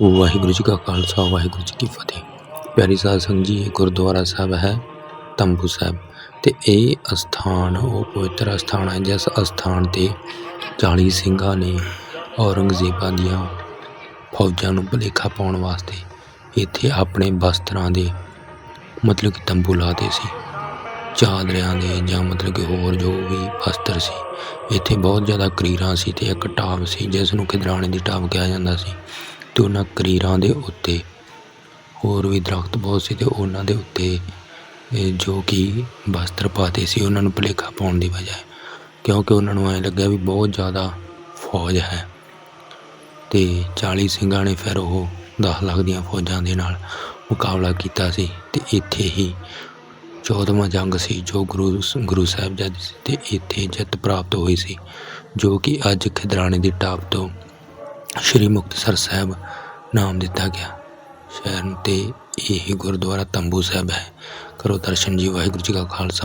ਵਾਹਿਗੁਰੂ ਜੀ ਕਾ ਖਾਲਸਾ, ਵਾਹਿਗੁਰੂ ਜੀ ਕੀ ਫਤਿਹ। ਪਿਆਰੀ ਸਾਧ ਸੰਗਤ ਜੀ, ਇਹ ਗੁਰਦੁਆਰਾ ਸਾਹਿਬ ਹੈ ਤੰਬੂ ਸਾਹਿਬ ਤੇ ਇਹ ਅਸਥਾਨ, ਉਹ ਪਵਿੱਤਰ ਅਸਥਾਨ ਹੈ ਜਿਸ ਅਸਥਾਨ ਤੇ 40 ਸਿੰਘਾਂ ਨੇ ਔਰੰਗਜ਼ੇਬਾਂ ਦੀਆਂ ਫੌਜਾਂ ਨੂੰ ਭੁਲੇਖਾ ਪਾਉਣ ਵਾਸਤੇ ਇੱਥੇ ਆਪਣੇ ਵਸਤਰਾਂ ਦੇ ਮਤਲਬ ਕਿ ਤੰਬੂ ਲਾਤੇ ਸੀ। ਚਾਦਰਿਆਂ ਦੇ ਜਾਂ ਮਤਲਬ ਕਿ ਹੋਰ ਜੋ ਵੀ ਬਸਤਰ ਸੀ, ਇੱਥੇ ਬਹੁਤ ਜ਼ਿਆਦਾ ਕਰੀਰਾਂ ਸੀ ਤੇ ਇੱਕ ਢਾਬ ਸੀ ਜਿਸ ਨੂੰ ਖਿਦਰਾਣੇ ਦੀ ਢਾਬ ਕਿਹਾ ਜਾਂਦਾ ਸੀ। ਤੇ ਉਹਨਾਂ ਕਰੀਰਾਂ ਦੇ ਉੱਤੇ। ਹੋਰ ਵੀ ਦਰਖਤ ਬਹੁਤ ਸੀ ਤੇ ਉਹਨਾਂ ਦੇ ਉੱਤੇ ਜੋ ਕਿ ਵਸਤਰ ਪਾਤੇ ਸੀ, ਉਹਨਾਂ ਨੂੰ ਭੁਲੇਖਾ ਪਾਉਣ ਦੀ ਵਜ੍ਹਾ ਕਿਉਂਕਿ ਉਹਨਾਂ ਨੂੰ ਐਂ ਲੱਗਿਆ ਵੀ ਬਹੁਤ ਜ਼ਿਆਦਾ ਫੌਜ ਹੈ। ਤੇ 40 ਸਿੰਘਾਂ ਨੇ ਫਿਰ ਉਹ 10 ਲੱਖ ਦੀਆਂ ਫੌਜਾਂ ਦੇ ਨਾਲ ਮੁਕਾਬਲਾ ਕੀਤਾ ਸੀ ਤੇ ਇੱਥੇ ਹੀ 14ਵਾਂ ਜੰਗ ਸੀ, ਜੋ ਗੁਰੂ ਗੁਰੂ ਸਾਹਿਬਜ਼ਾਦੇ ਸੀ ਤੇ ਇੱਥੇ ਜਿੱਤ ਪ੍ਰਾਪਤ ਹੋਈ ਸੀ, ਜੋ ਕਿ ਅੱਜ ਖਿਦਰਾਣੇ ਦੀ ਟਾਪ ਤੋਂ ਸ਼੍ਰੀ ਮੁਕਤਸਰ ਸਾਹਿਬ ਨਾਮ ਦਿੱਤਾ ਗਿਆ। ਸ਼ਹਿਰ ਤੇ ਇਹ ਗੁਰਦੁਆਰਾ ਤੰਬੂ ਸਾਹਿਬ ਹੈ। ਕਰੋ ਦਰਸ਼ਨ ਜੀ, ਵਾਹਿਗੁਰੂ ਜੀ ਕਾ ਖਾਲਸਾ।